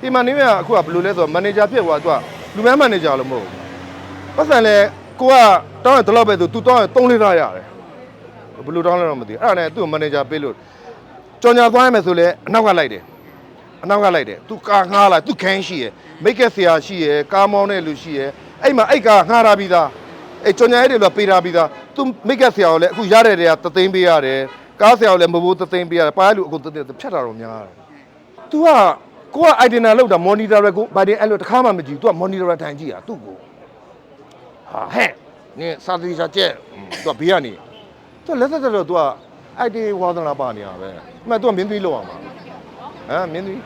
ဒီမှာနေမြအခုကဘယ်လိုလဲဆိုတော့မန်နေဂျာဖြစ်သွားသူကလူမန်းမန်နေဂျာလို့မဟုတ်ဘူးပတ်စံလဲကိုကတောင်းရင်တလောက်ပဲသူသူတောင်းရင်3လီတာရတယ်ဘယ်လိုတောင်းလဲတော့မသိဘူးအဲ့ဒါနဲ့သူ့မန်နေဂျာပေးလို့ကြော်ညာသွားရမယ်ဆိုလဲအနောက်ကလိုက်တယ်အနောက်ကလိုက်တယ်သူကာငှားလာသူခန်းရှိရယ်မိတ်ကက်ဆရာရှိရယ်ကားမောင်းတဲ့လူရှိရယ်အဲ့မှာအဲ့ကာငှားတာပြီးသားအဲ့ကြော်ညာရဲတွေလည်းပေးတာပြီးသားသူမိတ်ကက်ဆရာကိုလည်းအခုရတဲ့တွေကသသိန်းပေးရတယ်ကားဆရာကိုလည်းမဘိုးသသိန်းပေးရတယ်ပါရလူအခုသသိန်းဖြတ်တာတော့များတယ် तू က ကိုက identity လောက်တာ monitor ကိုဘာတင်အဲ့လိုတစ်ခါမှမကြည့် तू က monitor ထိုင်ကြည့်တာသူ့ကိုဟာဟဲ့နင်စာသီချာကျက် तू ကဘေးကနေ तू လက်သက်သက်တော့ तू က ID ဝါသနာပါနေရပဲအမှန် तू ကမင်းသွေးလောက်အောင်ပါဟမ်မင်းသွေး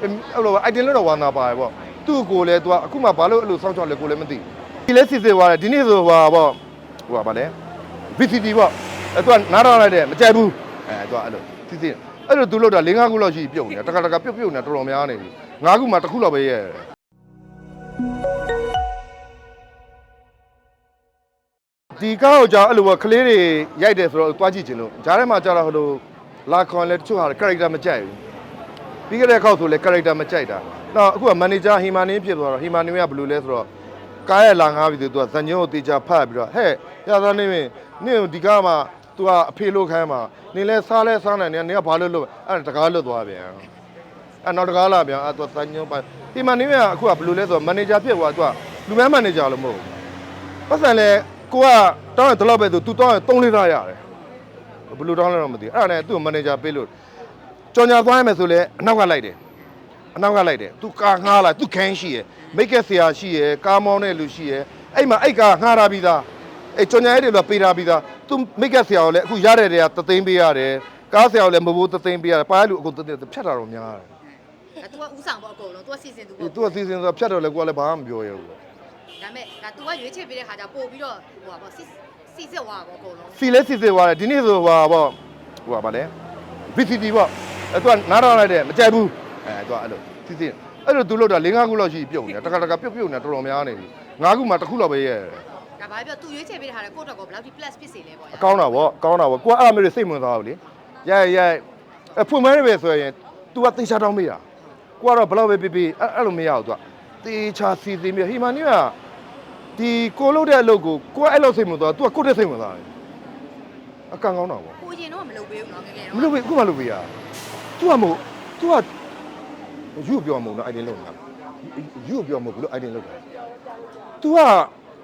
အဲ့လို ID လောက်တော့ဝါသနာပါတယ်ပေါ့သူ့ကိုလည်း तू ကအခုမှဘာလို့အဲ့လိုစောင့်ကြောက်လဲကိုလည်းမသိဒီလဲစစ်စစ်သွားတယ်ဒီနေ့ဆိုဟွာပေါ့ဟွာဗာလဲ VCT ပေါ့အဲ့ तू ကနားထောင်လိုက်တယ်မကြိုက်ဘူးအဲ तू ကအဲ့လိုစစ်စစ် အဲ့လို तू လောက်တာ၄၅ခုလောက်ရှိပြုတ်နေတာတခါတခါပြုတ်ပြုတ်နေတာတော်တော်များနေပြီ၅ခုမှတစ်ခုလောက်ပဲရဲ့ဒီကားကိုကြာအဲ့လိုပဲကလေးတွေရိုက်တယ်ဆိုတော့တွားကြည့်ခြင်းလို့ဂျားထဲမှာကြာတော့ဟိုလိုလာခွန်လဲတချို့ဟာ character မကြိုက်ဘူးပြီးခဲ့တဲ့ခေါက်ဆိုလဲ character မကြိုက်တာတော့အခုက manager ဟီမာနင်းဖြစ်သွားတော့ဟီမာနင်းကဘယ်လိုလဲဆိုတော့ကားရဲ့လာငားပြီးသူကဇန်ညုံကိုတေချာဖတ်ပြီးတော့ဟဲ့ရသားနေမင်းနင့်ဒီကားမှာ သူကအဖေလို့ခိုင်းမှာနင်လဲစားလဲစားနိုင်နေနင်ကဘာလို့လို့အဲ့ဒါတကားလွတ်သွားပြန်အဲ့နောက်တကားလာပြန်အဲ့သူဇန်ညုံပါဟီမာနင်းကအခုကဘယ်လိုလဲဆိုတော့ manager ဖြစ်သွားသူကလူမန်း manager လို့မဟုတ်ဘူးပတ်စံလဲကိုကတောင်းရင်တလောက်ပဲသူသူတောင်းရင်3လီတာရတယ်ဘယ်လိုတောင်းလဲတော့မသိဘူးအဲ့ဒါနဲ့သူ့ manager ပေးလို့ကြော်ညာသွားရမယ်ဆိုလဲအနောက်ကလိုက်တယ်အနောက်ကလိုက်တယ်သူကာငှားလာသူခန်းရှိရယ်မိတ်ကက်ဆရာရှိရယ်ကားမောင်းတဲ့လူရှိရယ်အဲ့မှာအဲ့ကာငှားတာပြီးသား အဲ့ကြော်ညာရဲတွေလည်းပေးတာပြီးသားသူမိတ်ကက်ဆရာကိုလည်းအခုရတဲ့တွေကသသိန်းပေးရတယ်ကားဆရာကိုလည်းမဘိုးသသိန်းပေးရတယ်ပါရလူအခုသသိန်းဖြတ်တာတော့များတယ် ဒါ तू ကဥဆောင်ပေါ့အကုန်လုံး तू ကစီစဉ်သူ ဒီ ပေါ့ သူကစီစဉ်ဆိုဖြတ်တော့လေကိုကလည်းဘာမှမပြောရဘူး ဒါပေမဲ့ဒါ तू ကရွေးချယ်ပေးတဲ့ခါကျပို့ပြီးတော့ဟိုပါပေါ့စီစီစစ်သွားပေါ့အကုန်လုံး စီလဲစီစစ်သွားတယ်ဒီနေ့ဆိုဟိုပေါ့ဟိုပါဗာလဲ VCT ပေါ့အဲ့သူကနားထောင်လိုက်တယ်မကြိုက်ဘူးအဲသူကအဲ့လိုစီစစ်အဲ့လိုသူလောက်တာ၄၅ခုလောက်ရှိပြုတ်နေတာတခါတခါပြုတ်ပြုတ်နေတာတော်တော်များနေပြီ၅ခုမှတစ်ခုလောက်ပဲရဲ့ ဒါဘာပြော तू ရွေးချယ်ပေးတဲ့ခါကျကိုယ့်တော့ကောဘယ်လောက်ထိ plus ဖြစ်စေလဲပေါ့ အကောင်းတာဗောအကောင်းတာဗောကိုကအဲ့အမေတွေစိတ်ဝင်စားဘူးလေရိုက်ရိုက်အဖွင့်မဲပဲဆိုရင် तू ကတေချာတောင်းမေးတာကိုကတော့ဘယ်လောက်ပဲပြပြအဲ့အဲ့လိုမရဘူး तू ကတေချာစီစီမြေဟီမာနီကဒီကိုလုပ်တဲ့အလုပ်ကိုကိုကအဲ့လိုစိတ်ဝင်သွား तू ကကိုတဲ့စိတ်ဝင်စားတယ်အကန်ကောင်းတာဗော ကိုရင်တော့မလုပ်ပေးဘူးနော်ငယ်ငယ် မ တော့ လုပ်ဘူးအခုမှလုပ်ပေးရ तू ကမို့ तू ကယူပြောမုံတော့ idea လုပ်တာယူပြောမုံဘူးလို့ idea လုပ်တာ तू က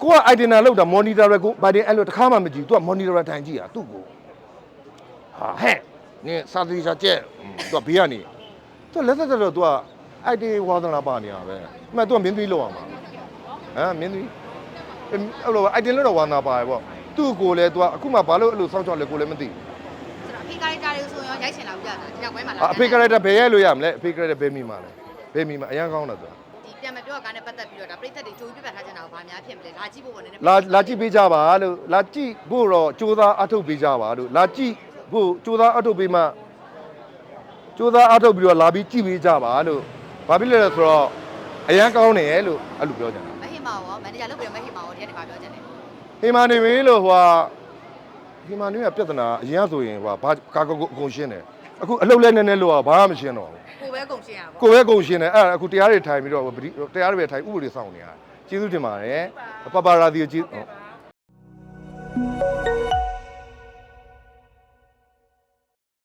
ကိုက idea လောက်တာ monitor ကိုဘာတင်အဲ့လိုတစ်ခါမှမကြည့် तू က monitor ထိုင်ကြည့်တာသူ့ကို ဟာဟဲ့နင်စာသီချာကျက် तू ကဘေးကနေ तू လက်သက်သက်တော့ तू က ID ဝါသနာပါနေရပဲအမှန် तू ကမင်းသွေးလောက်အောင်ပါဟမ်မင်းသွေးအဲ့လို ID လောက်တော့ဝါသနာပါရပေါ့သူ့ကိုလည်း तू ကအခုမှဘာလို့အဲ့လိုစောင့်ကြောက်လဲကိုလည်းမသိဘူး ဆိုတော့အဖေကားရီတာတွေဆိုရင်ရိုက်ချင်လာပြတာဒီနောက်ပိုင်းမှာလာ အဖေကရက်တာဘယ်ရိုက်လို့ရမလဲအဖေကရက်တာဘယ်မိမှာလဲဘယ်မိမှာအရန်ကောင်းတာ तू ဒီပြန်မပြော ကားနဲ့ပတ်သက်ပြီးတော့ဒါပြိသက်တွေကြိုးပြတ်ထားချင်တာကိုဘာများဖြစ်မလဲလာကြည့်ဖို့ပေါ့နည်းနည်းလာလာကြည့်ပေးကြပါလို့လာကြည့်ဖို့တော့စူးသားအထုတ်ပေးကြပါလို့လာကြည့်ဖို့စူးသားအထုတ်ပေးမှစူးသားအထုတ်ပြီးတော့လာပြီးကြည့်ပေးကြပါလို့ဘာဖြစ်လဲလဲဆိုတော့အရန်ကောင်းတယ်လို့အဲ့လိုပြောကြတာမဟိမာရောမန်နေဂျာလုပ်ပြီးတော့မဟိမာရောဒီကနေဘာပြောချင်လဲဟိမာနေပြီလို့ဟိုဟာဟိမာနေကပြဿနာအရင်ကဆိုရင်ဟိုဟာဘာကာကောအကုန်ရှင်းတယ် အခုအလုတ်လဲနေနေလို့ကဘာမှမရှင်းတော့ဘူးကိုပဲကုန်ရှင်းရပါကိုယ်ပဲအကုန်ရှင်းတယ်အဲ့ဒါအခုတရားတွေထိုင်ပြီးတော့တရားတွေပဲထိုင်ဥပဒေစောင့်နေရတယ်ကျေးဇူးတင်ပါတယ်ပပရာဒီကိုကျေးဟုတ်